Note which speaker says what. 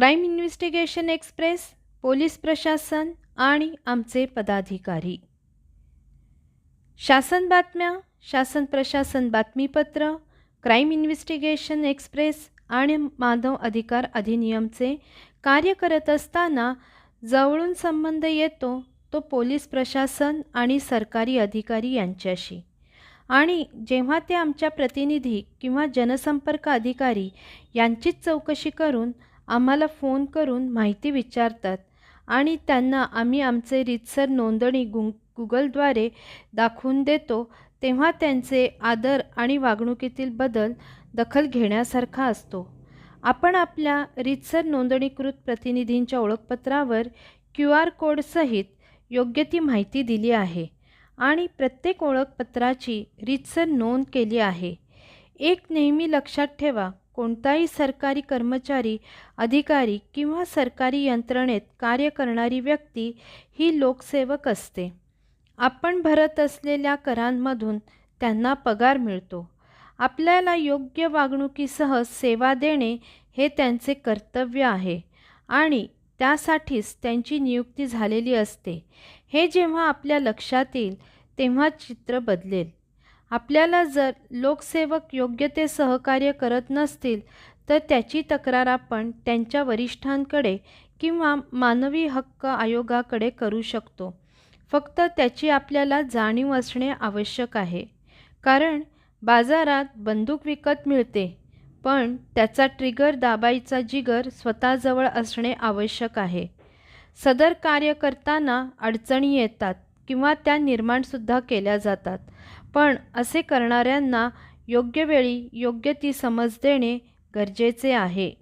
Speaker 1: Crime investigation express police प्रशासन आणि आमचे पदाधिकारी. शासन बातम्या शासन प्रशासन बातमीपत्र क्राईम इन्व्हेस्टिगेशन एक्सप्रेस आणि मानव अधिकार अधिनियमचे कार्य करत असताना जवळून संबंध येतो तो पोलीस प्रशासन आणि सरकारी अधिकारी यांच्याशी. आणि जेव्हा ते आमच्या प्रतिनिधी किंवा जनसंपर्क अधिकारी यांचीच चौकशी करून आम्हाला फोन करून माहिती विचारतात आणि त्यांना आम्ही आमचे रीतसर नोंदणी गु गुगलद्वारे दाखवून देतो तेव्हा त्यांचे आदर आणि वागणुकीतील बदल दखल घेण्यासारखा असतो. आपण आपल्या रीतसर नोंदणीकृत प्रतिनिधींच्या ओळखपत्रावर क्यू आर कोडसहित योग्य ती माहिती दिली आहे आणि प्रत्येक ओळखपत्राची रीतसर नोंद केली आहे. एक नेहमी लक्षात ठेवा कोणताही सरकारी कर्मचारी अधिकारी किंवा सरकारी यंत्रणेत कार्य करणारी व्यक्ती ही लोकसेवक असते. आपण भरत असलेल्या करांमधून त्यांना पगार मिळतो. आपल्याला योग्य वागणुकीसह सेवा देणे हे त्यांचे कर्तव्य आहे आणि त्यासाठीच त्यांची नियुक्ती झालेली असते. हे जेव्हा आपल्या लक्षात येईल तेव्हा चित्र बदलेल. आपल्याला जर लोकसेवक योग्य ते सहकार्य करत नसतील तर त्याची तक्रार आपण त्यांच्या वरिष्ठांकडे किंवा मानवी हक्क आयोगाकडे करू शकतो. फक्त त्याची आपल्याला जाणीव असणे आवश्यक आहे. कारण बाजारात बंदूक विकत मिळते पण त्याचा ट्रिगर दाबायचा जिगर स्वतःजवळ असणे आवश्यक आहे. सदर कार्य करताना अडचणी येतात. किंवा त्या निर्माणसुद्धा केल्या जातात. पण असे करणाऱ्यांना योग्य वेळी योग्य ती समज देणे गरजेचे आहे.